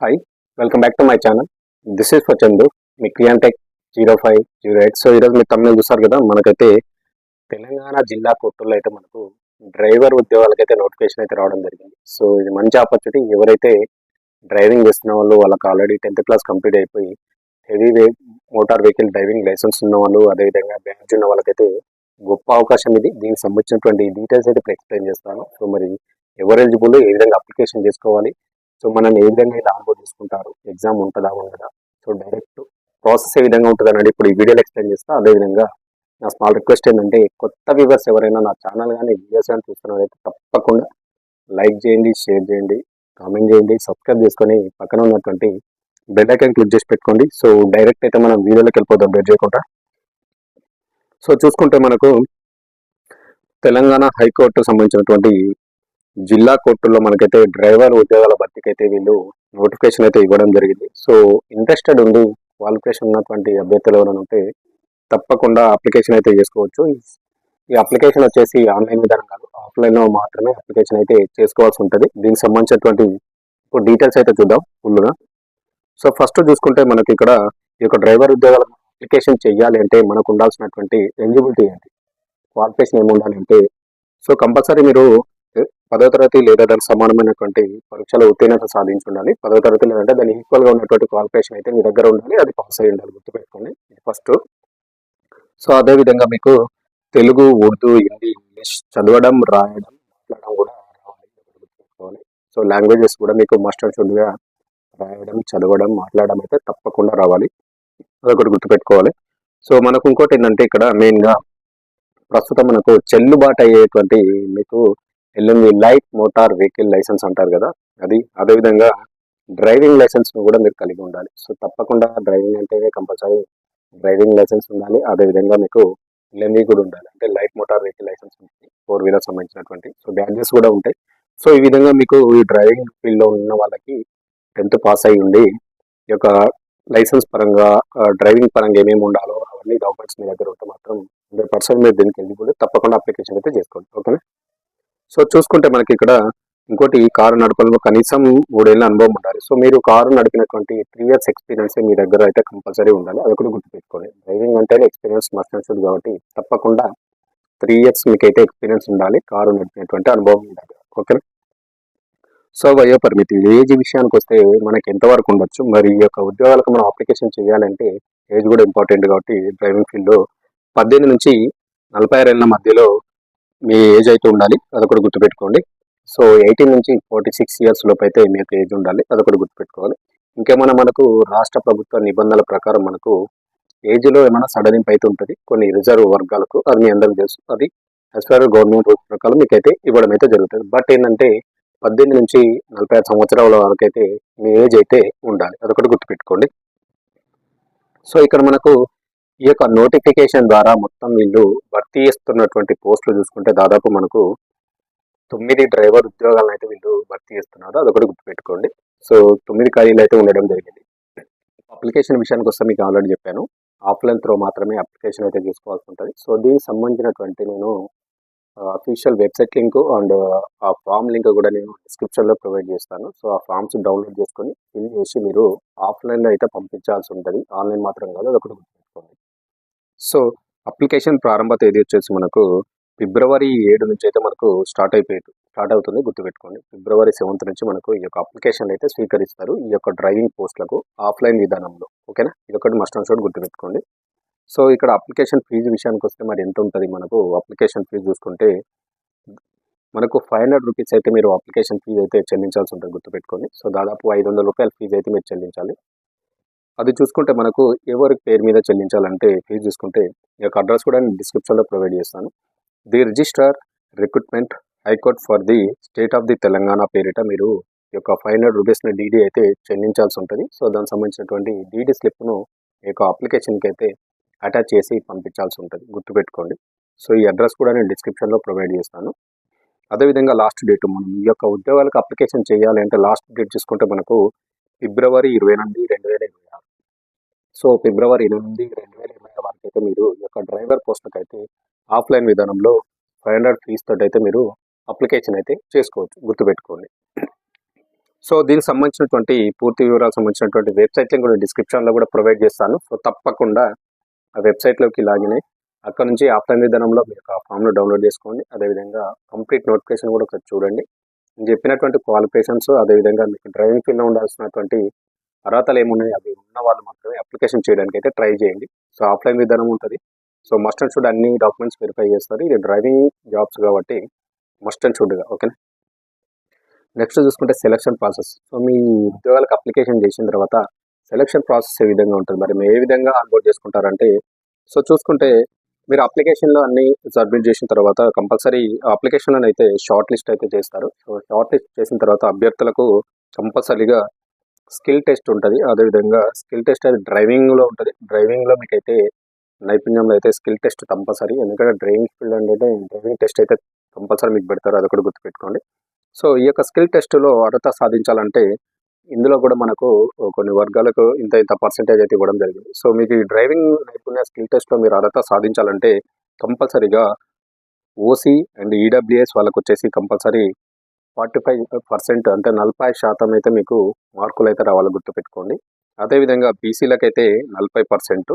Hi welcome back to my channel this is for Chandu me Kriyantech zero five zero eight so ఈరోజు మీరు తమిళ చూస్తారు కదా మనకైతే తెలంగాణ జిల్లా కోర్టుల్లో అయితే మనకు డ్రైవర్ ఉద్యోగాలకైతే నోటిఫికేషన్ అయితే రావడం జరిగింది. సో ఇది మంచి ఆపర్చునిటీ ఎవరైతే డ్రైవింగ్ చేస్తున్న వాళ్ళు వాళ్ళకి ఆల్రెడీ టెన్త్ క్లాస్ కంప్లీట్ అయిపోయి heavy way motor vehicle driving licence ఉన్న వాళ్ళు అదేవిధంగా బ్యాడ్జ్ ఉన్న వాళ్ళకైతే గొప్ప అవకాశం ఇది. దీనికి సంబంధించినటువంటి డీటెయిల్స్ అయితే ఇప్పుడు ఎక్స్ప్లెయిన్ చేస్తాను. సో మరి ఎవరు ఎలిజిబుల్ ఏ విధంగా అప్లికేషన్ చేసుకోవాలి సో మనల్ని ఏ విధంగా అయితే ఆన్బోర్డ్ చేసుకుంటారు? ఎగ్జామ్ ఉంటుందా ఉండదా? సో డైరెక్ట్ ప్రాసెస్ ఏ విధంగా ఉంటుంది అనేది ఇప్పుడు ఈ వీడియోలో ఎక్స్ప్లెయిన్ చేస్తా. అదేవిధంగా నా స్మాల్ రిక్వెస్ట్ ఏంటంటే కొత్త వ్యూవర్స్ ఎవరైనా నా ఛానల్ కానీ వీడియోస్ కానీ చూస్తున్నారైతే తప్పకుండా లైక్ చేయండి షేర్ చేయండి కామెంట్ చేయండి సబ్స్క్రైబ్ చేసుకొని పక్కన ఉన్నటువంటి బెల్ ఐకాన్ క్లిక్ చేసి పెట్టుకోండి. సో డైరెక్ట్ అయితే మనం వీడియోలోకి వెళ్ళిపోదాం. బెడ్ చేయకుండా సో చూసుకుంటే మనకు తెలంగాణ హైకోర్టు సంబంధించినటువంటి జిల్లా కోర్టుల్లో మనకైతే డ్రైవర్ ఉద్యోగాల భర్తీకి అయితే వీళ్ళు నోటిఫికేషన్ అయితే ఇవ్వడం జరిగింది. సో ఇంట్రెస్టెడ్ ఉంది క్వాలిఫికేషన్ ఉన్నటువంటి అభ్యర్థులు ఎవరైనా ఉంటే తప్పకుండా అప్లికేషన్ అయితే చేసుకోవచ్చు. ఈ అప్లికేషన్ వచ్చేసి ఆన్లైన్ విధానం కాదు ఆఫ్లైన్లో మాత్రమే అప్లికేషన్ అయితే చేసుకోవాల్సి ఉంటుంది. దీనికి సంబంధించినటువంటి ఇప్పుడు డీటెయిల్స్ అయితే చూద్దాం ఫుల్గా సో ఫస్ట్ చూసుకుంటే మనకి ఇక్కడ ఈ యొక్క డ్రైవర్ ఉద్యోగాల అప్లికేషన్ చేయాలి అంటే మనకు ఉండాల్సినటువంటి ఎలిజిబిలిటీ ఏంటి? క్వాలిఫికేషన్ ఏమి ఉండాలి అంటే సో కంపల్సరీ మీరు పదో తరగతి లేదా దానికి సమానమైనటువంటి పరీక్షలో ఉత్తీర్ణత సాధించి ఉండాలి పదో తరగతి లేదంటే దాని ఈక్వల్గా ఉన్నటువంటి క్వాలిఫికేషన్ అయితే మీ దగ్గర ఉండాలి. అది పాస్ అయ్యి ఉండాలి. గుర్తుపెట్టుకోండి. ఫస్ట్ సో అదేవిధంగా మీకు తెలుగు ఉర్దూ హిందీ ఇంగ్లీష్ చదవడం రాయడం మాట్లాడడం కూడా రావాలి. గుర్తుపెట్టుకోవాలి. సో లాంగ్వేజెస్ కూడా మీకు మాస్టర్ షుడ్గా రాయడం చదవడం మాట్లాడడం అయితే తప్పకుండా రావాలి. అదొకటి గుర్తుపెట్టుకోవాలి. సో మనకు ఇంకోటి ఏంటంటే ఇక్కడ మెయిన్గా ప్రస్తుతం మనకు చెల్లుబాటు అయ్యేటువంటి మీకు LMV light motor vehicle licence అంటారు కదా అది అదేవిధంగా డ్రైవింగ్ లైసెన్స్ను కూడా మీరు కలిగి ఉండాలి. సో తప్పకుండా డ్రైవింగ్ అంటే కంపల్సరీ డ్రైవింగ్ లైసెన్స్ ఉండాలి. అదేవిధంగా మీకు ఎల్ఎంవి కూడా ఉండాలి. అంటే లైట్ మోటార్ వెహికల్ లైసెన్స్ ఉంటుంది ఫోర్ వీలర్ సంబంధించినటువంటి. సో బ్యాడ్జెస్ కూడా ఉంటాయి. సో ఈ విధంగా మీకు ఈ డ్రైవింగ్ ఫీల్డ్లో ఉన్న వాళ్ళకి టెన్త్ పాస్ అయి ఉండి ఈ యొక్క లైసెన్స్ పరంగా డ్రైవింగ్ పరంగా ఏమేమి ఉండాలో అవన్నీ డాక్యుమెంట్స్ మీ దగ్గర ఉంటే మాత్రం హండ్రెడ్ పర్సెంట్ మీరు దీనికి ఎలిజిబుల్ తప్పకుండా అప్లికేషన్ అయితే చేసుకోండి. ఓకేనా? సో చూసుకుంటే మనకి ఇక్కడ ఇంకోటి కారు నడపడంలో కనీసం మూడేళ్ళ అనుభవం ఉండాలి. సో మీరు కారు నడిపినటువంటి త్రీ ఇయర్స్ ఎక్స్పీరియన్స్ మీ దగ్గర అయితే కంపల్సరీ ఉండాలి. అది కూడా గుర్తుపెట్టుకోండి. డ్రైవింగ్ అంటే ఎక్స్పీరియన్స్ మస్ట్ అండ్ కాబట్టి తప్పకుండా త్రీ ఇయర్స్ మీకైతే ఎక్స్పీరియన్స్ ఉండాలి. కారు నడిపినటువంటి అనుభవం ఉండాలి. ఓకే సో వయో పరిమితి ఏజ్ విషయానికి వస్తే మనకి ఎంతవరకు ఉండొచ్చు? మరి ఈ యొక్క ఉద్యోగాలకు మనం అప్లికేషన్ చేయాలంటే ఏజ్ కూడా ఇంపార్టెంట్ కాబట్టి డ్రైవింగ్ ఫీల్డ్లో పద్దెనిమిది నుంచి నలభై ఆరేళ్ళ మధ్యలో మీ ఏజ్ అయితే ఉండాలి అదొకటి గుర్తుపెట్టుకోండి. సో ఎయిటీన్ నుంచి ఫార్టీ సిక్స్ ఇయర్స్ లోపు అయితే మీకు ఏజ్ ఉండాలి అదొకటి గుర్తుపెట్టుకోవాలి. ఇంకేమైనా మనకు రాష్ట్ర ప్రభుత్వ నిబంధనల ప్రకారం మనకు ఏజ్లో ఏమైనా సడలింపు అయితే ఉంటుంది కొన్ని రిజర్వ్ వర్గాలకు అది మీ అందరికీ తెలుసు. అది యాజ్ పర్ గవర్నమెంట్ రూల్స్ ప్రకారం మీకైతే ఇవ్వడం అయితే జరుగుతుంది. బట్ ఏంటంటే పద్దెనిమిది నుంచి నలభై ఐదు సంవత్సరాల వరకు అయితే మీ ఏజ్ అయితే ఉండాలి అదొకటి గుర్తుపెట్టుకోండి. సో ఇక్కడ మనకు ఈ యొక్క నోటిఫికేషన్ ద్వారా మొత్తం వీళ్ళు భర్తీ చేస్తున్నటువంటి పోస్టులు చూసుకుంటే దాదాపు మనకు తొమ్మిది డ్రైవర్ ఉద్యోగాలను అయితే వీళ్ళు భర్తీ చేస్తున్నారు. అదొకటి గుర్తుపెట్టుకోండి. సో తొమ్మిది ఖాళీలు అయితే ఉండడం జరిగింది. అప్లికేషన్ విషయానికి వస్తే మీకు ఆల్రెడీ చెప్పాను. ఆఫ్లైన్ త్రో మాత్రమే అప్లికేషన్ అయితే తీసుకోవాల్సి ఉంటుంది. సో దీనికి సంబంధించినటువంటి నేను అఫీషియల్ వెబ్సైట్ లింక్ అండ్ ఆ ఫామ్ లింక్ కూడా నేను డిస్క్రిప్షన్లో ప్రొవైడ్ చేస్తాను. సో ఆ ఫామ్స్ డౌన్లోడ్ చేసుకొని ఫిల్ చేసి మీరు ఆఫ్లైన్లో అయితే పంపించాల్సి ఉంటుంది. ఆన్లైన్ మాత్రం కాదు అదొకటి గుర్తుపెట్టుకోండి. సో అప్లికేషన్ ప్రారంభ తేదీ వచ్చేసి మనకు ఫిబ్రవరి ఏడు నుంచి అయితే మనకు స్టార్ట్ అయిపోయింది స్టార్ట్ అవుతుంది గుర్తుపెట్టుకోండి. ఫిబ్రవరి సెవెంత్ నుంచి మనకు ఈ యొక్క అప్లికేషన్ అయితే స్వీకరిస్తారు. ఈ యొక్క డ్రైవింగ్ పోస్టులకు ఆఫ్లైన్ విధానంలో. ఓకేనా? ఇది ఒకటి మస్ట్ అండ్ షుడ్ గుర్తుపెట్టుకోండి. సో ఇక్కడ అప్లికేషన్ ఫీజు విషయానికి వస్తే మరి ఎంత ఉంటుంది మనకు అప్లికేషన్ ఫీజు చూసుకుంటే మనకు ఫైవ్ హండ్రెడ్ రూపీస్ అయితే మీరు అప్లికేషన్ ఫీజు అయితే చెల్లించాల్సి ఉంటుంది గుర్తుపెట్టుకోండి. సో దాదాపు ఐదు వందల రూపాయల ఫీజు అయితే మీరు చెల్లించాలి. అది చూసుకుంటే మనకు ఎవరి పేరు మీద చెల్లించాలంటే ఫీజు చూసుకుంటే ఈ యొక్క అడ్రస్ కూడా నేను డిస్క్రిప్షన్లో ప్రొవైడ్ చేస్తాను. The registrar recruitment high court for the state of the Telangana పేరిట మీరు ఈ యొక్క ఫైవ్ హండ్రెడ్ రూపీస్ని డీడీ అయితే చెల్లించాల్సి ఉంటుంది. సో దానికి సంబంధించినటువంటి డీడీ స్లిప్ను ఈ యొక్క అప్లికేషన్కి అయితే అటాచ్ చేసి పంపించాల్సి ఉంటుంది. గుర్తుపెట్టుకోండి. సో ఈ అడ్రస్ కూడా నేను డిస్క్రిప్షన్లో ప్రొవైడ్ చేస్తాను. అదేవిధంగా లాస్ట్ డేట్ మనం ఈ యొక్క ఉద్యోగాలకు అప్లికేషన్ చేయాలి అంటే లాస్ట్ డేట్ చూసుకుంటే మనకు ఫిబ్రవరి ఇరవై ఎనిమిది రెండు వేల ఇరవై ఆరు సో ఫిబ్రవరి ఎనిమిది రెండు వేల ఇరవై వరకు అయితే మీరు ఈ యొక్క డ్రైవర్ పోస్ట్కి అయితే ఆఫ్లైన్ విధానంలో ఫైవ్ హండ్రెడ్ ఫీజ్ తోటి అయితే మీరు అప్లికేషన్ అయితే చేసుకోవచ్చు గుర్తుపెట్టుకోండి. సో దీనికి సంబంధించినటువంటి పూర్తి వివరాలకు సంబంధించినటువంటి వెబ్సైట్ లింక్ కూడా డిస్క్రిప్షన్లో కూడా ప్రొవైడ్ చేస్తాను. సో తప్పకుండా ఆ వెబ్సైట్లోకి లాగిన్ అయ్యి అక్కడ నుంచి ఆఫ్లైన్ విధానంలో మీరు ఆ ఫామ్ను డౌన్లోడ్ చేసుకోండి. అదేవిధంగా కంప్లీట్ నోటిఫికేషన్ కూడా ఒకసారి చూడండి. నేను చెప్పినటువంటి క్వాలిఫికేషన్స్ అదేవిధంగా మీకు డ్రైవింగ్ ఫీల్డ్లో ఉండాల్సినటువంటి అర్హతలు ఏమున్నాయి అవి ఉన్న వాళ్ళు మాత్రమే అప్లికేషన్ చేయడానికి అయితే ట్రై చేయండి. సో ఆఫ్లైన్ విధానం ఉంటుంది. సో మస్ట్ అండ్ షుడ్ అన్ని డాక్యుమెంట్స్ వెరిఫై చేస్తారు. ఇది డ్రైవింగ్ జాబ్స్ కాబట్టి మస్ట్ అండ్ షుడ్గా ఓకేనా? నెక్స్ట్ చూసుకుంటే సెలక్షన్ ప్రాసెస్. సో మీ ఉద్యోగాలకు అప్లికేషన్ చేసిన తర్వాత సెలక్షన్ ప్రాసెస్ ఏ విధంగా ఉంటుంది? మరి ఏ విధంగా ఆన్బోర్డ్ చేసుకుంటారంటే సో చూసుకుంటే మీరు అప్లికేషన్లో అన్ని సబ్మిట్ చేసిన తర్వాత కంపల్సరీ అప్లికేషన్లో అయితే షార్ట్ లిస్ట్ అయితే చేస్తారు. సో షార్ట్ లిస్ట్ చేసిన తర్వాత అభ్యర్థులకు కంపల్సరీగా స్కిల్ టెస్ట్ ఉంటుంది. అదేవిధంగా స్కిల్ టెస్ట్ అది డ్రైవింగ్లో ఉంటుంది. డ్రైవింగ్లో మీకు అయితే నైపుణ్యంలో అయితే స్కిల్ టెస్ట్ కంపల్సరీ ఎందుకంటే డ్రైవింగ్ ఫీల్డ్ అంటే డ్రైవింగ్ టెస్ట్ అయితే కంపల్సరీ మీకు పెడతారు. అది కూడా గుర్తుపెట్టుకోండి. సో ఈ యొక్క స్కిల్ టెస్ట్లో అర్హత సాధించాలంటే ఇందులో కూడా మనకు కొన్ని వర్గాలకు ఇంత ఇంత పర్సెంటేజ్ అయితే ఇవ్వడం జరిగింది. సో మీకు ఈ డ్రైవింగ్ నైపుణ్య స్కిల్ టెస్ట్లో మీరు అర్హత సాధించాలంటే కంపల్సరీగా ఓసీ అండ్ ఈడబ్ల్యూఎస్ వాళ్ళకు వచ్చేసి కంపల్సరీ ఫార్టీ ఫైవ్ పర్సెంట్ అంటే నలభై శాతం అయితే మీకు మార్కులు అయితే రావాలి గుర్తుపెట్టుకోండి. అదేవిధంగా బీసీలకైతే నలభై పర్సెంట్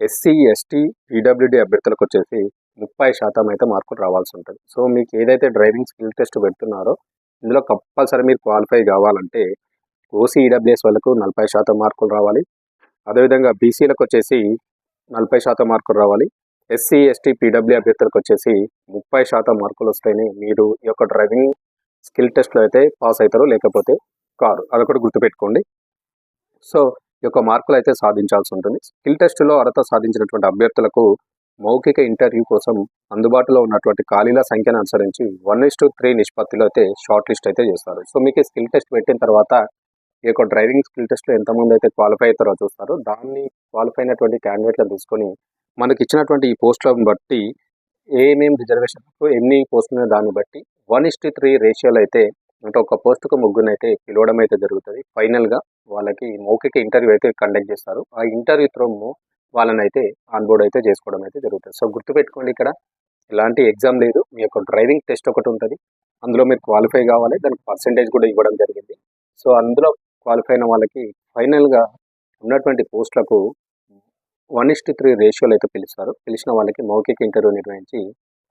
ఎస్సీ ఎస్టీ ఈడబ్ల్యూడి అభ్యర్థులకు వచ్చేసి ముప్పై శాతం అయితే మార్కులు రావాల్సి ఉంటుంది. సో మీకు ఏదైతే డ్రైవింగ్ స్కిల్ టెస్ట్ పెడుతున్నారో ఇందులో కంపల్సరీ మీరు క్వాలిఫై కావాలంటే ఓసీ ఈడబ్ల్యూఎస్ వాళ్ళకు నలభై శాతం మార్కులు రావాలి. అదేవిధంగా బీసీలకు వచ్చేసి నలభై శాతం మార్కులు రావాలి. ఎస్సీ ఎస్టీ పీడబ్ల్యూ అభ్యర్థులకు వచ్చేసి ముప్పై శాతం మార్కులు వస్తేనే మీరు ఈ యొక్క డ్రైవింగ్ స్కిల్ టెస్ట్లో అయితే పాస్ అవుతారు లేకపోతే కారు. అదొకటి గుర్తుపెట్టుకోండి. సో ఈ యొక్క మార్కులు అయితే సాధించాల్సి ఉంటుంది. స్కిల్ టెస్ట్లో అర్హత సాధించినటువంటి అభ్యర్థులకు మౌఖిక ఇంటర్వ్యూ కోసం అందుబాటులో ఉన్నటువంటి ఖాళీల సంఖ్యను అనుసరించి వన్ ఇస్ టు త్రీ నిష్పత్తిలో అయితే షార్ట్ లిస్ట్ అయితే చేస్తారు. సో మీకు స్కిల్ టెస్ట్ పెట్టిన తర్వాత ఈ యొక్క డ్రైవింగ్ స్కిల్ టెస్ట్లో ఎంతమంది అయితే క్వాలిఫై అవుతారో చూస్తారు. దాన్ని క్వాలిఫై అయినటువంటి క్యాండిడేట్లను తీసుకొని మనకి ఇచ్చినటువంటి ఈ పోస్టులను బట్టి ఏమేమి రిజర్వేషన్ ఎన్ని పోస్టులు దాన్ని బట్టి వన్ ఇస్ టు త్రీ రేషియోలో అయితే అంటే ఒక పోస్టుకు ముగ్గురు అయితే పిలవడం అయితే జరుగుతుంది. ఫైనల్గా వాళ్ళకి మౌఖిక ఇంటర్వ్యూ అయితే కండక్ట్ చేస్తారు. ఆ ఇంటర్వ్యూ త్రూ వాళ్ళని అయితే ఆన్బోర్డ్ అయితే చేసుకోవడం అయితే జరుగుతుంది. సో గుర్తుపెట్టుకోండి ఇక్కడ ఎలాంటి ఎగ్జామ్ లేదు. మీ యొక్క డ్రైవింగ్ టెస్ట్ ఒకటి ఉంటుంది. అందులో మీరు క్వాలిఫై కావాలి. దానికి పర్సంటేజ్ కూడా ఇవ్వడం జరిగింది. సో అందులో క్వాలిఫై అయిన వాళ్ళకి ఫైనల్గా ఉన్నటువంటి పోస్టులకు వన్ ఇస్ టు త్రీ రేషియోలు అయితే పిలుస్తారు. పిలిచిన వాళ్ళకి మౌఖిక ఇంటర్వ్యూ నిర్వహించి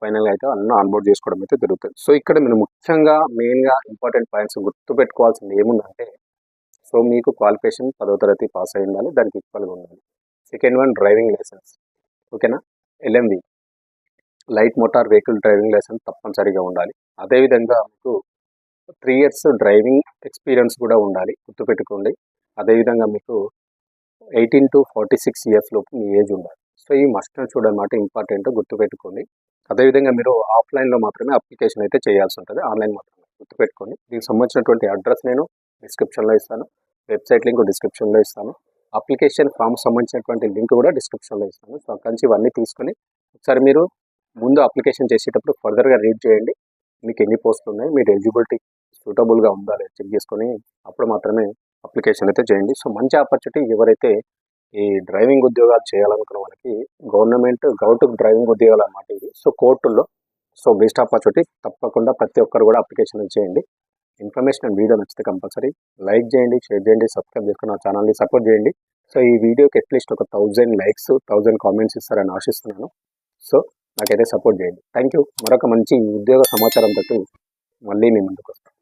ఫైనల్గా అయితే అన్న ఆన్బోర్డ్ చేసుకోవడం అయితే జరుగుతుంది. సో ఇక్కడ మీరు ముఖ్యంగా మెయిన్గా ఇంపార్టెంట్ పాయింట్స్ గుర్తుపెట్టుకోవాల్సింది ఏముందంటే సో మీకు క్వాలిఫికేషన్ పదో తరగతి పాస్ అయి ఉండాలి దానికి ఈక్వల్గా ఉండాలి. సెకండ్ వన్ డ్రైవింగ్ లైసెన్స్ ఓకేనా LMV light motor vehicle driving licence తప్పనిసరిగా ఉండాలి. అదేవిధంగా మీకు త్రీ ఇయర్స్ డ్రైవింగ్ ఎక్స్పీరియన్స్ కూడా ఉండాలి గుర్తుపెట్టుకోండి. అదేవిధంగా మీకు eighteen to forty six years లోపు మీ ఏజ్ ఉండాలి. సో ఈ మస్ట్ చూడమాట ఇంపార్టెంట్ గుర్తుపెట్టుకోండి. అదేవిధంగా మీరు ఆఫ్లైన్లో మాత్రమే అప్లికేషన్ అయితే చేయాల్సి ఉంటుంది. ఆన్లైన్ మాత్రమే గుర్తుపెట్టుకోండి దీనికి సంబంధించినటువంటి అడ్రస్ నేను డిస్క్రిప్షన్లో ఇస్తాను. వెబ్సైట్ లింక్ డిస్క్రిప్షన్లో ఇస్తాను. అప్లికేషన్ ఫామ్ సంబంధించినటువంటి లింక్ కూడా డిస్క్రిప్షన్లో ఇస్తాను. సో అక్కడి నుంచి ఇవన్నీ తీసుకొని ఒకసారి మీరు ముందు అప్లికేషన్ చేసేటప్పుడు ఫర్దర్గా రీడ్ చేయండి. మీకు ఎన్ని పోస్టులు ఉన్నాయి? మీరు ఎలిజిబిలిటీ సూటబుల్గా ఉందా? లేదా చెక్ చేసుకొని అప్పుడు మాత్రమే అప్లికేషన్ అయితే చేయండి. సో మంచి ఆపర్చునిటీ ఎవరైతే ఈ డ్రైవింగ్ ఉద్యోగాలు చేయాలనుకున్న వాళ్ళకి గవర్నమెంట్ గౌటు డ్రైవింగ్ ఉద్యోగాలు అన్నమాట ఇది సో కోర్టుల్లో సో బెస్ట్ ఆపర్చునిటీ తప్పకుండా ప్రతి ఒక్కరు కూడా అప్లికేషన్ చేయండి. ఇన్ఫర్మేషన్ అండ్ వీడియో నచ్చితే కంపల్సరీ లైక్ చేయండి షేర్ చేయండి సబ్స్క్రైబ్ చేసుకుని నా ఛానల్ని సపోర్ట్ చేయండి. సో ఈ వీడియోకి అట్లీస్ట్ ఒక థౌజండ్ లైక్స్ థౌజండ్ కామెంట్స్ ఇస్తారని ఆశిస్తున్నాను. సో నాకైతే సపోర్ట్ చేయండి. Thank you. మరొక మంచి ఉద్యోగ సమాచారం మళ్ళీ మీ ముందుకు వస్తాను.